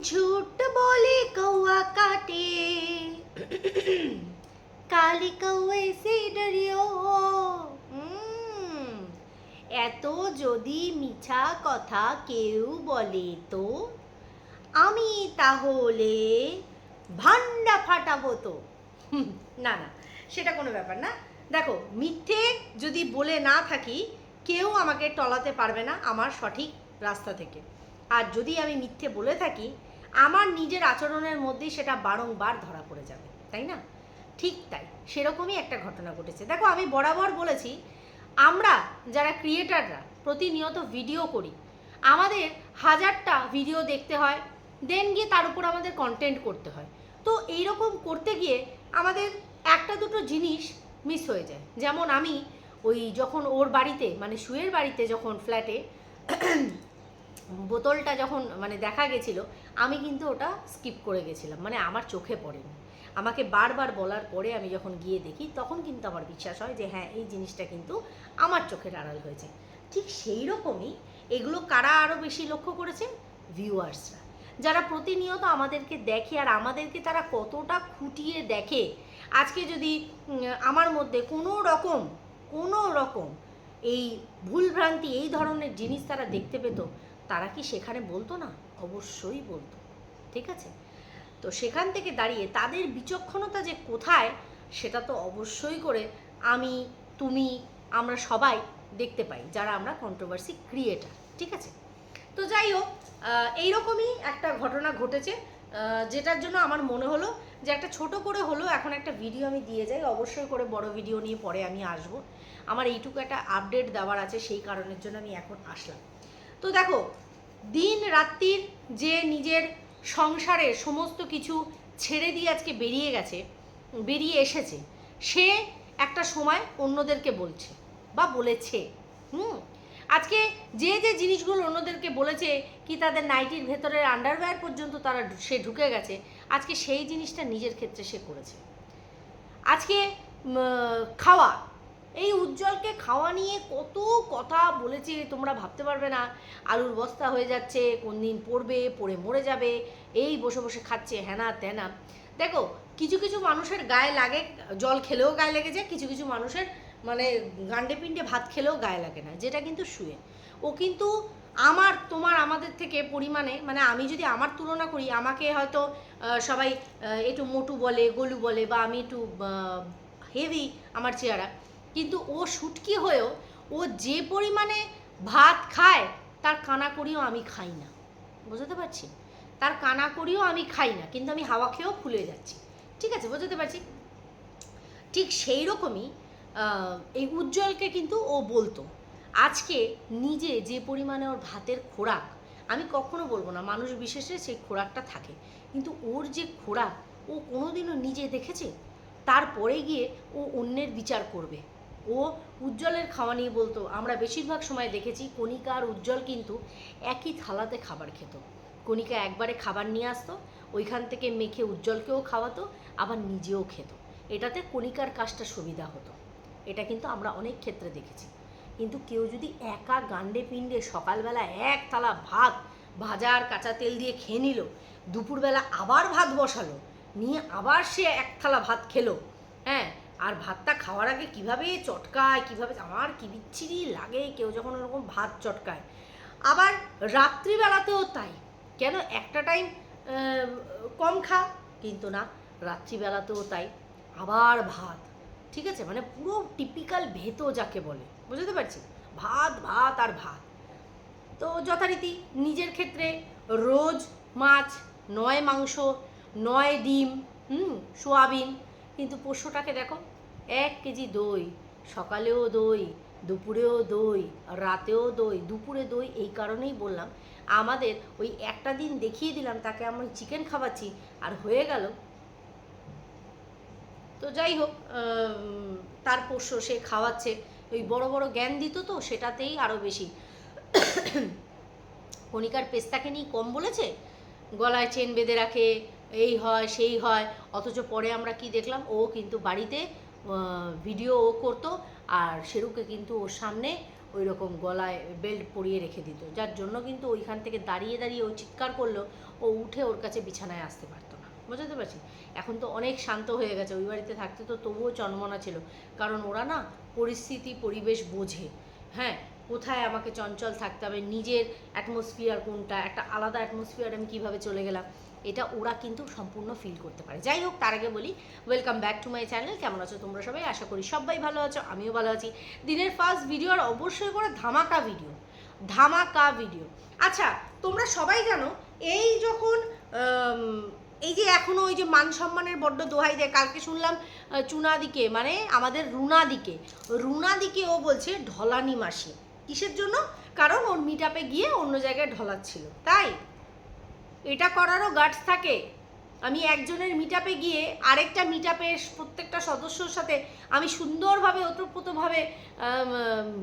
झूठ बोले कौआ काटे কালি কৌয়ে সে ডরিও উম, এত যদি মিছা কথা কেউ বলে তো আমি তাহলে ভান্ডা ফাটাবো তো হুম, না না সেটা কোনো ব্যাপার না দেখো মিথ্যে যদি বলে না থাকি কেউ আমাকে টলাতে পারবে না আমার সঠিক রাস্তা থেকে আর যদি আমি মিথ্যে বলে থাকি আমার নিজের আচরণের মধ্যেই সেটা বারংবার ধরা পড়ে যাবে, তাই না? ঠিক তাই, সেরকমই একটা ঘটনা ঘটেছে। দেখো, আমি বরাবর বলেছি, আমরা যারা ক্রিয়েটাররা প্রতিনিয়ত ভিডিও করি, আমাদের হাজারটা ভিডিও দেখতে হয়, দেন গিয়ে তার উপর আমাদের কন্টেন্ট করতে হয়। তো এইরকম করতে গিয়ে আমাদের একটা দুটো জিনিস মিস হয়ে যায়। যেমন আমি ওই যখন ওর বাড়িতে মানে শুয়ের বাড়িতে যখন ফ্ল্যাটে বোতলটা যখন মানে দেখা গেছিল, আমি কিন্তু ওটা স্কিপ করে গেছিলাম। মানে আমার চোখে পড়েনি। আমাকে বারবার বলার পরে আমি যখন গিয়ে দেখি, তখন কিন্তু আমার বিশ্বাস হয় যে হ্যাঁ এই জিনিসটা কিন্তু আমার চোখের আড়াল হয়েছে। ঠিক সেই রকমই এগুলো কারা আরও বেশি লক্ষ্য করেছে? ভিউয়ার্সরা। যারা প্রতিনিয়ত আমাদেরকে দেখে আর আমাদেরকে তারা কতটা খুঁটিয়ে দেখে, আজকে যদি আমার মধ্যে কোনো রকম কোনো রকম এই ভুলভ্রান্তি, এই ধরনের জিনিস তারা দেখতে পেত তারা কি সেখানে বলতো না? অবশ্যই বলতো। ঠিক আছে? তো সেখান থেকে দাঁড়িয়ে তাদের বিচক্ষণতা যে কোথায়, সেটা তো অবশ্যই করে আমি, তুমি, আমরা সবাই দেখতে পাই, যারা আমরা কন্ট্রোভার্সি ক্রিয়েটার ঠিক আছে? তো যাই হোক এইরকমই একটা ঘটনা ঘটেছে যেটার জন্য আমার মনে হলো যে একটা ছোট করে হলো এখন একটা ভিডিও আমি দিয়ে যাই, অবশ্যই করে বড় ভিডিও নিয়ে পরে আমি আসব। আমার এইটুকু একটা আপডেট দেওয়ার আছে, সেই কারণের জন্য আমি এখন আসলাম। তো দেখো, দিন রাত্রির যে নিজের সংসারে সমস্ত কিছু ছেড়ে দিয়ে আজকে বেরিয়ে গেছে, বেরিয়ে এসেছে, সে একটা সময় অন্যদেরকে বলছে বা বলেছে, হুম? আজকে যে যে জিনিসগুলো অন্যদেরকে বলেছে, কি তাদের নাইটির ভেতরের আন্ডারওয়্যার পর্যন্ত তারা সে ঢুকে গেছে, আজকে সেই জিনিসটা নিজের ক্ষেত্রে সে করেছে। আজকে খাওয়া এই উজ্জ্বলকে খাওয়া নিয়ে কত কথা বলেছি, তোমরা ভাবতে পারবে না। আলুর বস্তা হয়ে যাচ্ছে, কোন দিন পড়বে, পড়ে মরে যাবে, এই বসে বসে খাচ্ছে হ্যানা ত্যানা দেখো, কিছু কিছু মানুষের গায়ে লাগে, জল খেলেও গায়ে লেগে যায়, কিছু কিছু মানুষের মানে গান্ডে পিণ্ডে ভাত খেলেও গায়ে লাগে না, যেটা কিন্তু শুয়ে। ও কিন্তু আমার, তোমার, আমাদের থেকে পরিমাণে মানে আমি যদি আমার তুলনা করি, আমাকে হয়তো সবাই একটু মোটু বলে, গলু বলে, বা আমি একটু হেভি আমার চেহারা কিন্তু ও শুটকি হয়েও ও যে পরিমাণে ভাত খায়, তার কানাকড়িও আমি খাই না। বুঝতে পারছি? তার কানাকড়িও আমি খাই না, কিন্তু আমি হাওয়া খেয়েও ফুলে যাচ্ছি। ঠিক আছে, বুঝতে পারছি? ঠিক সেই রকমই এই উজ্জ্বলকে কিন্তু ও বলতো, আজকে নিজে যে পরিমাণে ওর ভাতের খোরাক, আমি কখনো বলব না, মানুষ বিশেষে সেই খোরাকটা থাকে, কিন্তু ওর যে খোরাক, ও কোনোদিনও নিজে দেখেছে? তারপরে গিয়ে ও অন্যের বিচার করবে। ও উজ্জ্বলের খাওয়া নিয়ে বলতো, আমরা বেশিরভাগ সময় দেখেছি কণিকা আর উজ্জ্বল কিন্তু একই থালাতে খাবার খেত। কণিকা একবারে খাবার নিয়ে আসতো, ওইখান থেকে মেখে উজ্জ্বলকেও খাওয়াতো, আবার নিজেও খেত। এটাতে কণিকার কাজটা সুবিধা হতো। এটা কিন্তু আমরা অনেক ক্ষেত্রে দেখেছি। কিন্তু কেউ যদি একা গান্ডে পিণ্ডে সকালবেলা এক থালা ভাত ভাজার কাঁচা তেল দিয়ে খেয়ে নিল, দুপুরবেলা আবার ভাত বসালো, নিয়ে আবার সে এক থালা ভাত খেলো হ্যাঁ? আর ভাতটা খাওয়ার আগে কীভাবে চটকায়, কীভাবে আমার কি বিচ্ছিরি লাগে, কেউ যখন ওরকম ভাত চটকায়। আবার রাত্রিবেলাতেও তাই, কেন একটা টাইম কম খা, কিন্তু না, রাত্রিবেলাতেও তাই। আবার ভাত, ঠিক আছে? মানে পুরো টিপিক্যাল ভেতো যাকে বলে, বুঝতে পারছি? ভাত ভাত আর ভাত। তো যথারীতি নিজের ক্ষেত্রে রোজ মাছ, নয় মাংস, নয় ডিম, হুম, সোয়াবিন, কিন্তু পোষ্যটাকে দেখো এক কেজি দই, সকালেও দই, দুপুরেও দই রাতেও দই, দুপুরে দই, এই কারণেই বললাম। আমাদের ওই একটা দিন দেখিয়ে দিলাম, তাকে আমি চিকেন খাওয়াচ্ছি, আর হয়ে গেল। তো যাই হোক তার পোষ্য সে খাওয়াচ্ছে। ওই বড় বড় জ্ঞান দিত তো, সেটাতেই আরও বেশি। কণিকার পেস্তাকে নিয়ে কম বলেছে? গলায় চেন বেঁধে রাখে, এই হয়, সেই হয়, অথচ পরে আমরা কি দেখলাম? ও কিন্তু বাড়িতে ভিডিও ও করতো, আর শেরুকে কিন্তু ওর সামনে ওই রকম গলায় বেল্ট পরিয়ে রেখে দিত। যার জন্য কিন্তু ওইখান থেকে দাঁড়িয়ে দাঁড়িয়ে ও চিৎকার করল, ও উঠে ওর কাছে বিছানায় আসতে পারতো না। বুঝতে পারছি? এখন তো অনেক শান্ত হয়ে গেছে, ওই বাড়িতে থাকতে তো তবুও চনমনা ছিল। কারণ ওরা না পরিস্থিতি, পরিবেশ বোঝে। হ্যাঁ কোথায় আমাকে চঞ্চল থাকতে হবে, নিজের অ্যাটমসফিয়ার কোনটা, একটা আলাদা অ্যাটমসফিয়ার আমি কীভাবে চলে গেলাম? এটা ওরা কিন্তু সম্পূর্ণ ফিল করতে পারে। যাই হোক, তার আগে বলি welcome back to my channel কেমন আছো তোমরা সবাই? আশা করি সবাই ভালো আছো, আমিও ভালো আছি। দিনের ফার্স্ট ভিডিও আর অবশ্যই করে ধামাকা ভিডিও ধামাকা ভিডিও আচ্ছা তোমরা সবাই জানো, এই যখন এই যে এখনও ওই যে মান সম্মানের বড্ড দোহাই দেয়, কালকে শুনলাম চুনাদিকে মানে আমাদের রুনাদিকে। রুনাদিকে ও বলছে ঢলানি মাসি। কিসের জন্য? কারণ ওর মিটাপে গিয়ে অন্য জায়গায় ঢলাচ্ছিল। তাই? এটা করারও গার্ডস থাকে। আমি একজনের মিটাপে গিয়ে আরেকটা মিটাপে প্রত্যেকটা সদস্যর সাথে আমি সুন্দরভাবে, ওতপ্রোতভাবে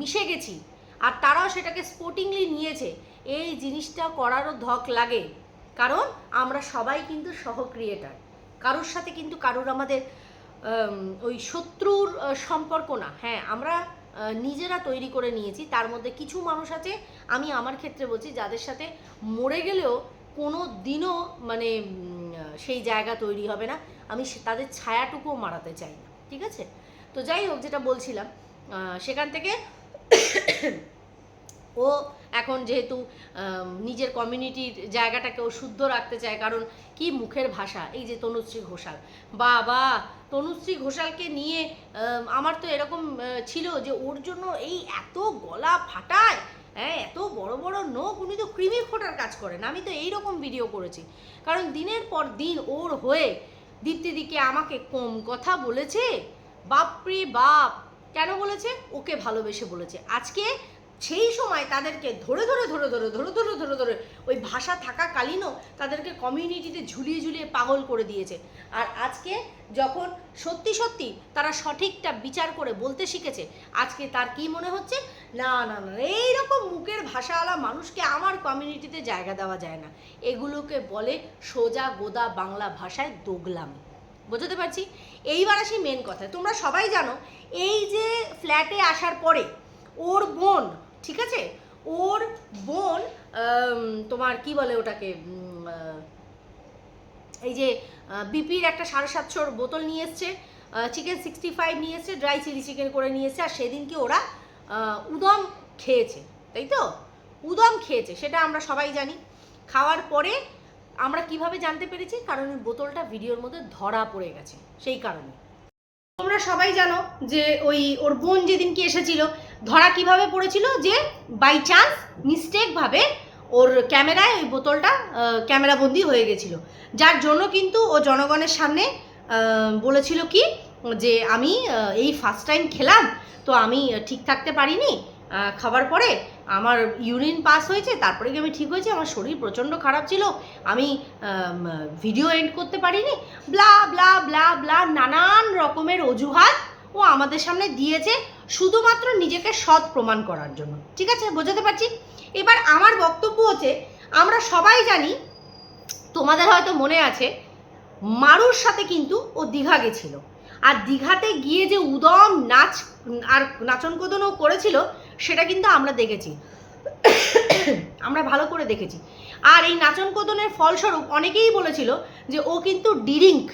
মিশে গেছি। আর তারাও সেটাকে স্পোর্টিংলি নিয়েছে। এই জিনিসটা করারও ধক লাগে। কারণ আমরা সবাই কিন্তু সহ ক্রিয়েটার কারোর সাথে কিন্তু কারোর আমাদের ওই শত্রুর সম্পর্ক না। হ্যাঁ আমরা নিজেরা তৈরি করে নিয়েছি। তার মধ্যে কিছু মানুষ আছে, আমি আমার ক্ষেত্রে বলছি, যাদের সাথে মরে গেলেও কোনো দিনও মানে সেই জায়গা তৈরি হবে না। আমি তাদের ছায়াটুকুও মারাতে চাই না, ঠিক আছে? তো যাই হোক, যেটা বলছিলাম সেখান থেকে ও এখন যেহেতু নিজের কমিউনিটির জায়গাটাকে ও শুদ্ধ রাখতে চায়, কারণ কি মুখের ভাষা? এই যে তনুশ্রী ঘোষাল। বাবা, তনুশ্রী ঘোষালকে নিয়ে আমার তো এরকম ছিল যে ওর জন্য এই এত গলা ফাটায় হ্যাঁ এত বড় বড় নোখ, উনি তো কৃমি ফোটার কাজ করেন। আমি তো এই রকম ভিডিও করেছি। কারণ দিনের পর দিন ওর হয়ে দীপ্তিদিকে আমাকে কম কথা বলেছে। বাপরে বাপ! কেন বলেছে? ওকে ভালোবেসে বলেছে। আজকে সেই সময় তাদেরকে ধরে ধরে ধরে ধরে ধরে ধরে ধরে ধরে ওই ভাষা থাকাকালীনও তাদেরকে কমিউনিটিতে ঝুলিয়ে ঝুলিয়ে পাগল করে দিয়েছে। আর আজকে যখন সত্যি সত্যি তারা সঠিকটা বিচার করে বলতে শিখেছে, আজকে তার কি মনে হচ্ছে? না না না, এইরকম মুখের ভাষাওয়ালা মানুষকে আমার কমিউনিটিতে জায়গা দেওয়া যায় না। এগুলোকে বলে সোজা গোদা বাংলা ভাষায় দোগলামি। বোঝাতে পারছি? এইবার আসি মেন কথা তোমরা সবাই জানো, এই যে ফ্ল্যাটে আসার পরে ওর বোন ঠিক আছে? ওর বোন তোমার কি বলে ওটাকে এই যে বিপির একটা সাড়ে সাতশোর বোতল নিয়ে এসছে চিকেন সিক্সটি ফাইভ নিয়ে এসছে ড্রাই চিলি চিকেন করে নিয়ে এসছে, আর সেদিনকে ওরা উদম খেয়েছে, তাই তো? উদম খেয়েছে, সেটা আমরা সবাই জানি। খাওয়ার পরে আমরা কীভাবে জানতে পেরেছি? কারণ ওই বোতলটা ভিডিওর মধ্যে ধরা পড়ে গেছে, সেই কারণে। তোমরা সবাই জানো যে ওই ওর বোন যেদিনকে এসেছিল ধরা কীভাবে পড়েছিল যে বাই চান্স মিস্টেকভাবে ওর ক্যামেরায় ওই বোতলটা ক্যামেরা বন্দি হয়ে গেছিল। যার জন্য কিন্তু ও জনগণের সামনে বলেছিল কি, যে আমি এই ফার্স্ট টাইম খেলাম, তো আমি ঠিক থাকতে পারিনি খাবার পরে আমার ইউরিন পাস হয়েছে, তারপরে কি আমি ঠিক হয়েছে? আমার শরীর প্রচণ্ড খারাপ ছিল, আমি ভিডিও এন্ড করতে পারিনি ব্লা ব্লা ব্লা ব্লা নানান রকমের অজুহাত ও আমাদের সামনে দিয়েছে। শুধুমাত্র নিজেকে সৎ প্রমাণ করার জন্য। ঠিক আছে? বোঝাতে পারছি? এবার আমার বক্তব্য হচ্ছে, আমরা সবাই জানি, তোমাদের হয়তো মনে আছে, মারুর সাথে কিন্তু ও দীঘা গেছিল। আর দীঘাতে গিয়ে যে উদম নাচ আর নাচন কোদনও করেছিল, সেটা কিন্তু আমরা দেখেছি। আমরা ভালো করে দেখেছি। আর এই নাচন কোদনের ফলস্বরূপ অনেকেই বলেছিল যে ও কিন্তু ডিরিঙ্ক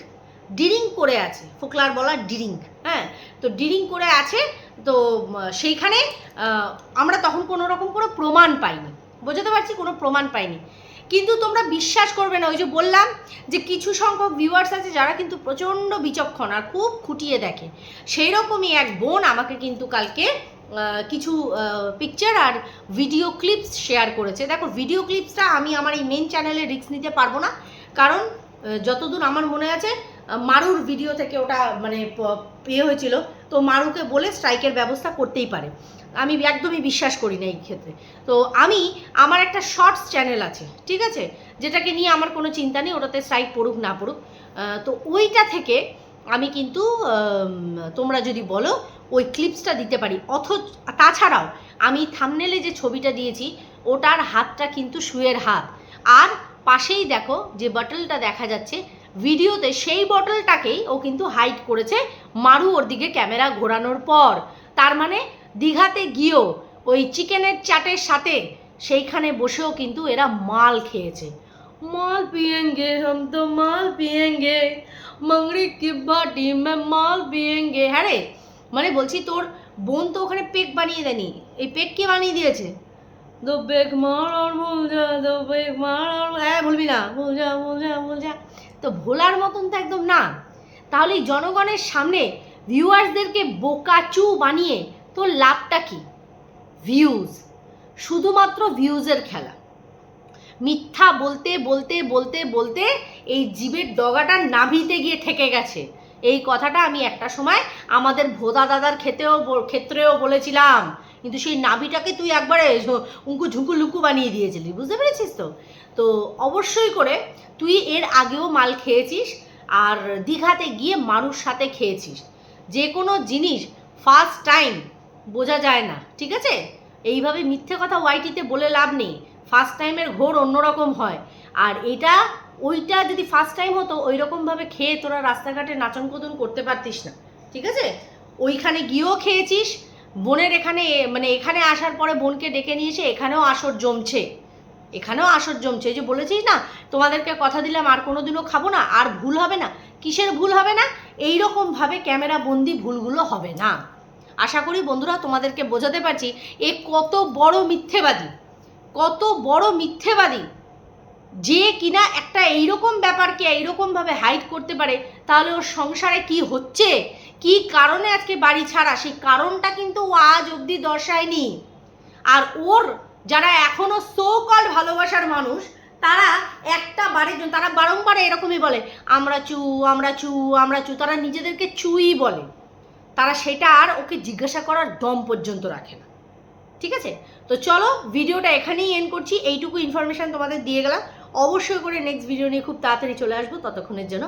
ডিরিঙ্ক করে আছে। ফোকলার বলা ডিরিঙ্ক হ্যাঁ? তো ডিরিঙ্ক করে আছে তো সেইখানে আমরা তখন কোনো রকম কোনো প্রমাণ পাইনি। বোঝাতে পারছি? কোনো প্রমাণ পাইনি। কিন্তু তোমরা বিশ্বাস করবে না, ওই যে বললাম যে কিছু সংখ্যক ভিউয়ার্স আছে যারা কিন্তু প্রচণ্ড বিচক্ষণ আর খুব খুঁটিয়ে দেখে। সেই রকমই এক বোন আমাকে কিন্তু কালকে কিছু পিকচার আর ভিডিও ক্লিপস শেয়ার করেছে। দেখো ভিডিও ক্লিপসটা আমি আমার এই মেন চ্যানেলে রিস্ক নিতে পারব না। কারণ যতদূর আমার মনে আছে মারুর ভিডিও থেকে ওটা মানে ইয়ে হয়েছিল। তো মারুকে বলে স্ট্রাইকের ব্যবস্থা করতেই পারে। আমি একদমই বিশ্বাস করি না এই ক্ষেত্রে। তো আমি, আমার একটা শর্টস চ্যানেল আছে, ঠিক আছে? যেটাকে নিয়ে আমার কোনো চিন্তা নেই, ওটাতে স্ট্রাইক পড়ুক না পড়ুক। তো ওইটা থেকে আমি কিন্তু তোমরা যদি বলো, ওই ক্লিপসটা দিতে পারি। অথচ, তাছাড়াও আমি থামনেলে যে ছবিটা দিয়েছি, ওটার হাতটা কিন্তু শুয়ের হাত। আর পাশেই দেখো যে বাটলটা দেখা যাচ্ছে ভিডিওতে সেই বটলটাকেই ও কিন্তু হাইড করেছে মারু ওর দিকে ক্যামেরা ঘোরানোর পর। তার মানে দীঘাতে গিয়েও ওই চিকেনের চাটের সাথে সেইখানে বসেও কিন্তু এরা মাল খেয়েছে। মাল পিয়েঙ্গে, হাম তো মাল পিয়েঙ্গে মংড়ি কি বাটি মাল পিয়েঙ্গে। হ্যাঁ রে মানে বলছি তোর বোন তো ওখানে পেক বানিয়ে দেয়নি। এই পেক কে বানিয়ে দিয়েছে? দো পেক মার আর ভুল যা, দো পেক মার আর হ্যাঁ বলবি না। ভুল যা ভুল যা ভুল যা। তো ভোলার মতন তো একদম না। তাহলে জনগণের সামনে ভিউয়ার্সদেরকে বোকাচু বানিয়ে তোর লাভটা কি? ভিউজ শুধুমাত্র ভিউজের খেলা। মিথ্যা বলতে বলতে বলতে বলতে এই জীবের ডগাটা নাভিতে গিয়ে থেকে গেছে। এই কথাটা আমি একটা সময় আমাদের ভোদা দাদার ক্ষেত্রেও ক্ষেত্রেও বলেছিলাম। কিন্তু সেই নাভিটাকে তুই একবারে উঙ্কু ঝুঁকু লুকু বানিয়ে দিয়েছিলি, বুঝতে পেরেছিস তো? তো অবশ্যই করে তুই এর আগেও মাল খেয়েছিস আর দীঘাতে গিয়ে মানুষ সাথে খেয়েছিস। যে কোনো জিনিস ফার্স্ট টাইম বোঝা যায় না, ঠিক আছে? এইভাবে মিথ্যে কথা ওয়াইটিতে বলে লাভ নেই ফার্স্ট টাইমের ঘোর অন্যরকম হয়। আর এটা, ওইটা যদি ফার্স্ট টাইম হতো ওই রকমভাবে খেয়ে তোরা রাস্তাঘাটে নাচন করতে পারতিস না, ঠিক আছে? ওইখানে গিয়েও খেয়েছিস বোনের এখানে মানে এখানে আসার পরে বোনকে ডেকে নিয়ে এসে এখানেও আসর জমছে। এখানেও আসর জমছে। যে বলেছিস না, তোমাদেরকে কথা দিলাম, আর কোনোদিনও খাব না, আর ভুল হবে না। কিসের ভুল হবে না? এই রকমভাবে ক্যামেরা বন্দি ভুলগুলো হবে না। আশা করি বন্ধুরা তোমাদেরকে বোঝাতে পারছি, এ কত বড় মিথ্যেবাদী। কত বড় মিথ্যেবাদী। যে কিনা একটা এইরকম ব্যাপারকে এইরকমভাবে হাইড করতে পারে, তাহলে ওর সংসারে কি হচ্ছে? কি কারণে আজকে বাড়ি ছাড়া? সেই কারণটা কিন্তু ও আজ অবধি দর্শায়নি। আর ওর যারা এখনও সো কল ভালোবাসার মানুষ, তারা একটা বাড়ির জন্য, তারা বারংবার এরকমই বলে, আমরা চু আমরা চু আমরা চু। তারা নিজেদেরকে চুই বলে। তারা সেটা আর ওকে জিজ্ঞাসা করার দম পর্যন্ত রাখে না। ঠিক আছে? তো চলো, ভিডিওটা এখানেই এন্ড করছি। এইটুকু ইনফরমেশন তোমাদের দিয়ে গেলাম। অবশ্যই করে নেক্সট ভিডিও নিয়ে খুব তাড়াতাড়ি চলে আসব। ততক্ষণের জন্য